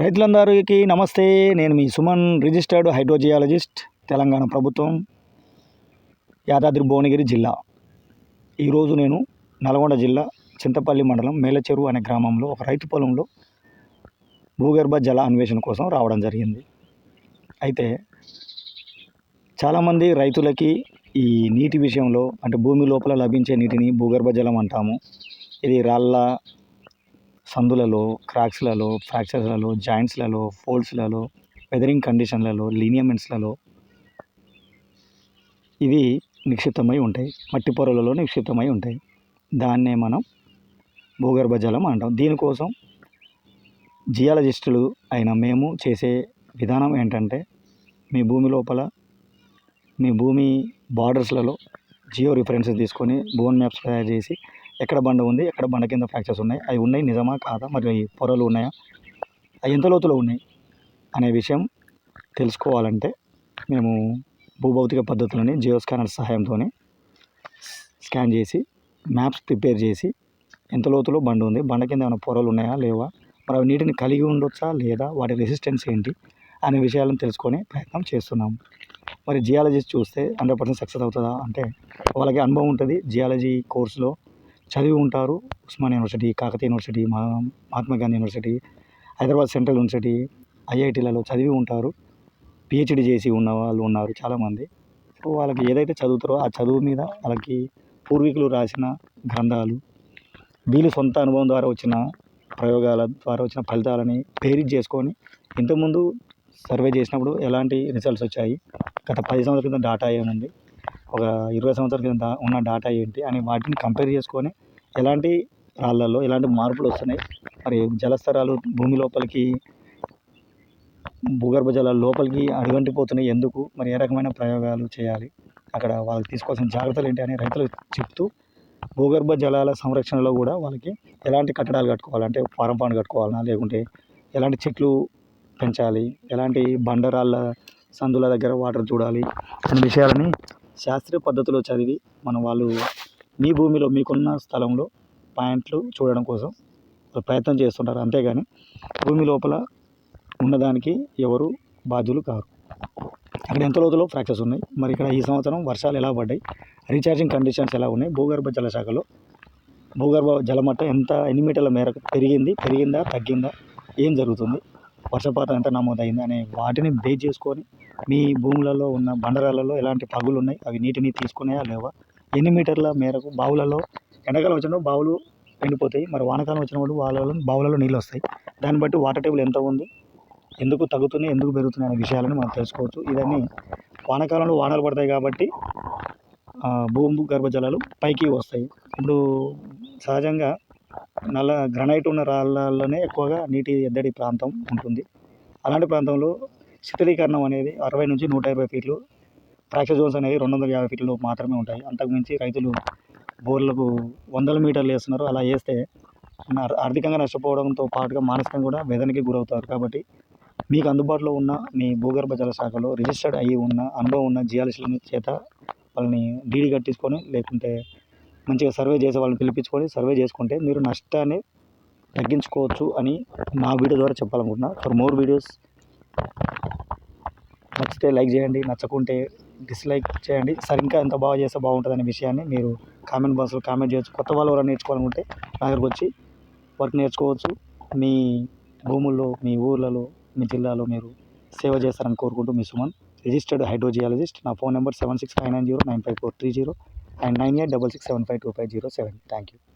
రైతులందరికీ నమస్తే. నేను మీ సుమన్ రిజిస్టర్డ్ హైడ్రోజియాలజిస్ట్ తెలంగాణ ప్రభుత్వం యాదాద్రి భువనగిరి జిల్లా. ఈరోజు నేను నల్గొండ జిల్లా చింతపల్లి మండలం మేలచెరువు అనే గ్రామంలో ఒక రైతు పొలంలో భూగర్భ జల అన్వేషణ కోసం రావడం జరిగింది. అయితే చాలామంది రైతులకి ఈ నీటి విషయంలో అంటే భూమి లోపల లభించే నీటిని భూగర్భ జలం అంటాము. ఇది రాళ్ళ సందులలో క్రాక్స్లలో ఫ్రాక్చర్స్లలో జాయింట్స్లలో ఫోల్డ్స్లలో వెదరింగ్ కండిషన్లలో లీనియమెంట్స్లలో ఇవి నిక్షిప్తమై ఉంటాయి. మట్టి పొరలలో నిక్షిప్తమై ఉంటాయి. దాన్నే మనం భూగర్భ జలం అంటాం. దీనికోసం జియాలజిస్టులు అయిన మేము చేసే విధానం ఏంటంటే మీ భూమి లోపల మీ భూమి బార్డర్స్లలో జియో రిఫరెన్సెస్ తీసుకొని బోన్ మ్యాప్స్ తయారు చేసి ఎక్కడ బండ ఉంది ఎక్కడ బండ కింద ఫ్రాక్చర్స్ ఉన్నాయి అవి ఉన్నాయి నిజమా కాదా మరి పొరలు ఉన్నాయా అవి ఎంత లోతులో ఉన్నాయి అనే విషయం తెలుసుకోవాలంటే మేము భూభౌతిక పద్ధతులని జియో స్కానర్ సహాయంతో స్కాన్ చేసి మ్యాప్స్ ప్రిపేర్ చేసి ఎంత లోతులో బండ ఉంది బండ కింద ఏమైనా పొరలు ఉన్నాయా లేవా మరి అవి నీటిని కలిగి ఉండొచ్చా లేదా వాటి రెసిస్టెన్స్ ఏంటి అనే విషయాలను తెలుసుకొని ప్రయత్నం చేస్తున్నాము మరి జియాలజిస్ట్ చూస్తే హండ్రెడ్ పర్సెంట్ సక్సెస్ అవుతుందా అంటే వాళ్ళకి అనుభవం ఉంటుంది జియాలజీ కోర్సులో చదివి ఉంటారు Osman university Kakatiya university Mahatma Gandhi university Hyderabad central university ఐఐటీలలో చదివి ఉంటారు. పిహెచ్డి చేసి ఉన్న వాళ్ళు ఉన్నారు చాలామంది. సో వాళ్ళకి ఏదైతే చదువుతారో ఆ చదువు మీద వాళ్ళకి పూర్వీకులు రాసిన గ్రంథాలు వీళ్ళు సొంత అనుభవం ద్వారా వచ్చిన ప్రయోగాల ద్వారా వచ్చిన ఫలితాలని పేరిజ్ చేసుకొని ఇంతకుముందు సర్వే చేసినప్పుడు ఎలాంటి రిజల్ట్స్ వచ్చాయి? గత పది సంవత్సరాల క్రితం డాటా ఏముంది? ఒక ఇరవై సంవత్సరాల కింద ఉన్న డాటా ఏంటి అని వాటిని కంపేర్ చేసుకొని ఎలాంటి రాళ్ళల్లో ఎలాంటి మార్పులు వస్తున్నాయి? మరి జలస్తరాలు భూమి లోపలికి భూగర్భ జలాల లోపలికి అడుగంటిపోతున్నాయి. ఎందుకు? మరి ఏ రకమైన ప్రయోగాలు చేయాలి? అక్కడ వాళ్ళకి తీసుకోవాల్సిన జాగ్రత్తలు ఏంటి అని రైతులకు చెప్తూ భూగర్భ జలాల సంరక్షణలో కూడా వాళ్ళకి ఎలాంటి కట్టడాలు కట్టుకోవాలి? అంటే ఫారం పాండ్ కట్టుకోవాలన్నా లేకుంటే ఎలాంటి చెట్లు పెంచాలి? ఎలాంటి బండరాళ్ళ సందుల దగ్గర వాటర్ చూడాలి? అనే విషయాలని శాస్త్రీయ పద్ధతిలో చదివి మన వాళ్ళు మీ భూమిలో మీకున్న స్థలంలో పాయింట్లు చూడడం కోసం ప్రయత్నం చేస్తుంటారు. అంతేగాని భూమి లోపల ఉన్నదానికి ఎవరు బాధ్యులు కారు. అక్కడ ఎంత లోతులో ఫ్రాక్చర్స్ ఉన్నాయి? మరి ఇక్కడ ఈ సంవత్సరం వర్షాలు ఎలా పడ్డాయి? రీఛార్జింగ్ కండిషన్స్ ఎలా ఉన్నాయి? భూగర్భ జలశాఖలో భూగర్భ జలమట్టం ఎంత ఎన్ని మీటర్ల మేరకు పెరిగింది? పెరిగిందా? తగ్గిందా? ఏం జరుగుతుంది? వర్షపాతం ఎంత నమోదైంది అనే వాటిని బేస్ చేసుకొని మీ భూములలో ఉన్న బండరాలలో ఎలాంటి పగులు ఉన్నాయి అవి నీటిని తీసుకున్నాయా లేవా ఎన్ని మీటర్ల మేరకు బావులలో ఎండాకాలం వచ్చినప్పుడు బావులు ఎండిపోతాయి మరి వానకాలం వచ్చినప్పుడు వాళ్ళలో బావులలో నీళ్ళు వస్తాయి. దాన్ని బట్టి వాటర్ టేబుల్ ఎంత ఉంది ఎందుకు తగ్గుతున్నాయి ఎందుకు పెరుగుతున్నాయి అనే విషయాలను మనం తెలుసుకోవచ్చు. ఇవన్నీ వానాకాలంలో వానలు పడతాయి కాబట్టి భూము భూమి గర్భ జలాలు పైకి వస్తాయి. ఇప్పుడు సహజంగా నల్ల గ్రనైట్ ఉన్న రాళ్ళలోనే ఎక్కువగా నీటి ఎద్దడి ప్రాంతం ఉంటుంది. అలాంటి ప్రాంతంలో శీతలీకరణం అనేది అరవై నుంచి నూట యాభై ఫీట్లు ఫ్రాక్చర్ జోన్స్ అనేవి రెండు వందల యాభై ఫీట్లు మాత్రమే ఉంటాయి. అంతకుమించి రైతులు బోర్లకు వందల మీటర్లు వేస్తున్నారు. అలా వేస్తే ఆర్థికంగా నష్టపోవడంతో పాటుగా మానసికంగా కూడా వేదనకి గురవుతారు. కాబట్టి మీకు అందుబాటులో ఉన్న మీ భూగర్భ జల శాఖలో రిజిస్టర్డ్ అయ్యి ఉన్న అనుభవం ఉన్న జియాలజిస్టుల చేత వాళ్ళని డీడీ కట్టించుకొని లేకుంటే మంచిగా సర్వే చేసే వాళ్ళని పిలిపించుకొని సర్వే చేసుకుంటే మీరు నష్టాన్ని తగ్గించుకోవచ్చు అని నా వీడియో ద్వారా చెప్పాలనుకుంటున్నా. ఫర్ మోర్ వీడియోస్ నచ్చితే లైక్ చేయండి నచ్చకుంటే డిస్లైక్ చేయండి. సార్ ఇంకా ఎంత బాగా చేస్తే బాగుంటుంది అనే విషయాన్ని మీరు కామెంట్ బాక్స్లో కామెంట్ చేయొచ్చు. కొత్త వాళ్ళు ఎవరైనా నేర్చుకోవాలనుకుంటే నా దగ్గరకు వచ్చి వర్క్ నేర్చుకోవచ్చు. మీ భూముల్లో మీ ఊర్లలో మీ జిల్లాలో మీరు సేవ చేస్తారని కోరుకుంటూ మీ సుమన్. Registered hydrogeologist. నా phone number seven six five nine zero nine five four three zero. and 9866752507. Thank you.